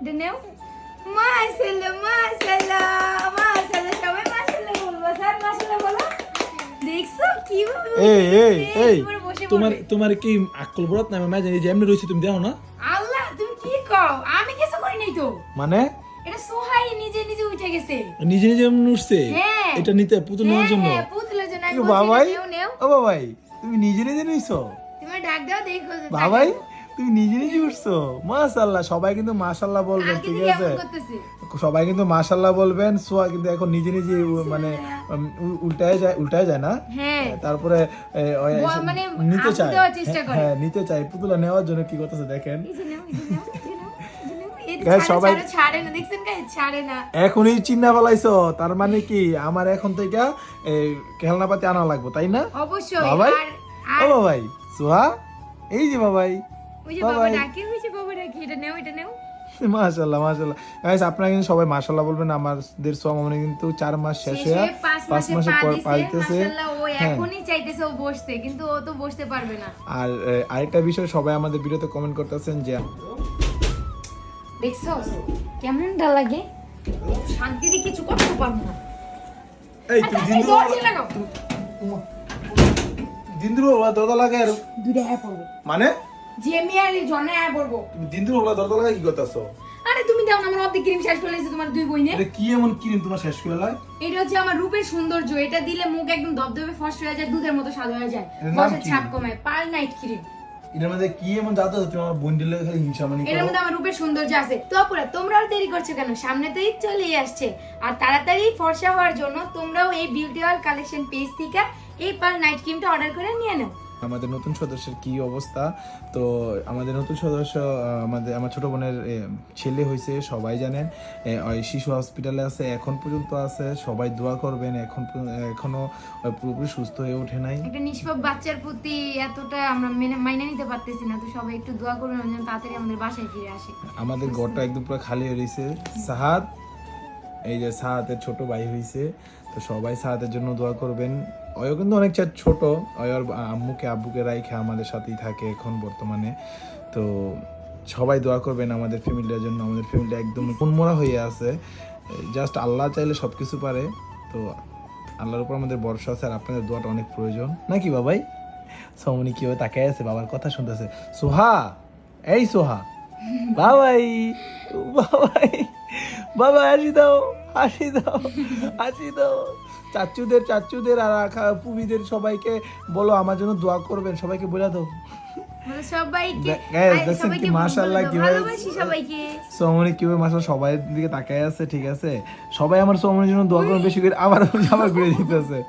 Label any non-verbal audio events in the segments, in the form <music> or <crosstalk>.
এটা মাশাআল্লাহ মাশাআল্লাহ মাশাআল্লাহ সবাই মাশাআল্লাহ বলব স্যার মাশাআল্লাহ বলো দেখছ কীভাবে এই এই এই তোমার তোমার কি আকল বরাত না আমি জানি যে এমনি রয়েছে তুমি দেখো না আল্লাহ তুমি কি কও আমি কিছু করি নাই তো মানে এটা সোহাই নিজে নিজে উঠে গেছে নিজে নিজে উঠছে। এটা নিতে পুতুল নেওয়ার জন্য হ্যাঁ পুতুলের জন্য বাবাই ও বাবাই তুমি নিজে নিজে নিছো তুমি ডাক দাও দেখো বাবাই। তুমি নিজে নিজে উঠছো? মাশাআল্লাহ সবাই কিন্তু মাশাআল্লাহ বলবেন ঠিক আছে? সবাই কিন্তু মাশাআল্লাহ বলবেন সোয়া কিন্তু এখন নিজে নিজে মানে উম, উ- উল্টায় যায় উল্টায় যায় না? হ্যাঁ। তারপরে ব- এসে মানে নিতে চায়। হ্যাঁ নিতে চায়। পুতুলা নেওয়ার জন্য কি করতেছে দেখেন? সবাই- এখনই চিন্তা ফেলাইছো। তার মানে কি? আমার এখন থেকে এই খেলনাপাতি আনা লাগবো তাই না? অবশ্যই। বাবাই? ও বাবাই সোহা এই যে বাবাই। ওই যে বাবা বাবাই। ডাকে ওই যে বাবা ডাকে? এটা নেও এটা নেও। মাশাআল্লাহ মাশাআল্লাহ। গাইস আপনারা কিন্তু সবাই মাশাআল্লাহ বলবেন আমাদের সোয়া মানে কিন্তু চার মাস শেষে শেষে পাঁচ পাঁচ মাসে মাসে পা পর পাইতেছে মাশাআল্লাহ ও হ্যাঁ। এখনই চাইতেছে ও বসতে কিন্তু ও তো বসতে পারবে না। আর আরেকটা বিষয় সবাই আমাদের ভিডিওতে কমেন্ট করতেছেন দেখছ? কেমনটা লাগে? শান্তিতে কিছু করতে পারব না। এই যে আর জনে পড়ব তুমি দিন্দু বাবা দরজা লাগা কি করতেছো? আরে তুমি দাও না আমার অর্ধেক ক্রিম শেষ করে তোমার দুই বইনে। কি এমন ক্রিম তোমার শেষ করে এটা হচ্ছে আমার রূপের সৌন্দর্য এটা দিলে মুখ একদম দবদবে ফর্সা হয়ে যায় দুধের মতো সাদা হয়ে যায়। বসে ছাপ কমায় পাল নাইট ক্রিম। এটার মধ্যে কি এমন জাতো তুমি আমার বোন দিলে খালি হিংসা মানি এর মধ্যে আমার রূপের সৌন্দর্য আছে। তো তোমরাও দেরি করছ কেন? সামনে তো ঈদ চলেই আসছে। আর তাড়াতাড়ি ফর্সা হওয়ার জন্য তোমরাও এই বিউটি অয়েল কালেকশন পেজ থেকে এই পাল নাইট ক্রিমটা অর্ডার করে নিয়ে নাও। আমাদের নতুন সদস্যের কি অবস্থা? তো আমাদের নতুন সদস্য আমাদের আমার ছোট বোনের ছেলে হয়েছে সবাই জানেন ওই শিশু হসপিটালে আছে এখন পর্যন্ত আছে সবাই দোয়া করবেন এখন এখনও পুরোপুরি সুস্থ হয়ে ওঠে নাই। একটা নিষ্পাপ বাচ্চার প্রতি এতটা আমরা মাইনে নিতে পারতেছি না তো সবাই একটু দোয়া করবেন যেন তাড়াতাড়ি আমাদের বাসায় ফিরে আসে। আমাদের ঘরটা একদম পুরো খালি হয়ে রয়েছে সাহাদ এই যে সাহাদের ছোট ভাই হয়েছে তো সবাই সাহাদের জন্য দোয়া করবেন। অয়ও কিন্তু অনেক চা- ছোট। অয়র আম্মুকে, আব্বুকে রাইখে আমাদের সাথেই থাকে এখন বর্তমানে। তো সবাই দোয়া করবেন আমাদের ফ্যামিলির জন্য। আমাদের ফ্যামিলি একদম মনমরা হয়ে আছে। জাস্ট আল্লাহ চাইলে সব কিছু পারে। তো আল্লাহর উপর আমাদের ভরসা আছে আর আপনাদের দোয়াটা অনেক প্রয়োজন। নাকি বাবাই? সমনি কেউ তাকায় আছে? বাবার কথা শুনতেছে। সোহা! এই সোহা! বাবাই! বাবাই! বাবা, হাসি দাও! হাসি দাও! হাসি দাও! চাচুদের চাচুদের আর পুবিদের সবাইকে বলো আমার জন্য দোয়া করবেন সবাইকে বোঝা দাও। সবাইকে। সবাইকে মাশাআল্লাহ কিভাবে- ভালোবাসি সবাইকে। সোমনি কীভাবে সবাই দিকে তাকায় আছে ঠিক আছে? সবাই আমার সোমনির জন্য দোয়া করুন বেশি করে আবার আবার ঘুরে দিতেছে।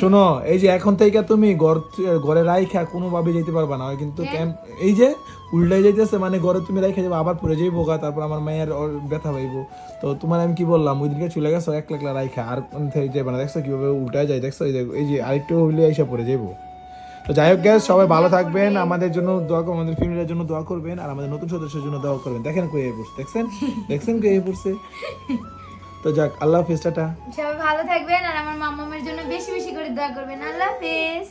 শোনো এই যে এখন থেকে তুমি ঘর রাইখা কোনোভাবে যেতে পারবা না। কিন্তু। ক্যাম্প এই যে উল্টাই যাইতেছে মানে ঘরে তুমি রাইখা যাবে আবার পরে যাইবো গা তারপর আমার মায়ের ব্যথা পাইবো। তো তোমার আমি কি বললাম ওই দিনকে চলে গেছো এক লাখ রাইখা আর কোন থেকে যাবে না। দেখছ কীভাবে উল্টায় যায় দেখছ? এই যে এই যে আরেকটু হইলে এসে পরে যাইবো। তো যাই হোক গ্যাস সবাই ভালো থাকবেন আমাদের জন্য দোয়া করবেন আমাদের ফ্যামিলির জন্য দোয়া করবেন আর আমাদের নতুন সদস্যের জন্য দোয়া করবেন। দেখেন কই এই পড়ছে দেখছেন? দেখছেন কই এই পড়ছে? <laughs> তো যাক, আল্লাহ হাফিজ, টাটা। সবাই ভালো থাকবেন আর আমার মামামের জন্য বেশি বেশি করে দোয়া করবেন। আল্লাহ হাফেজ।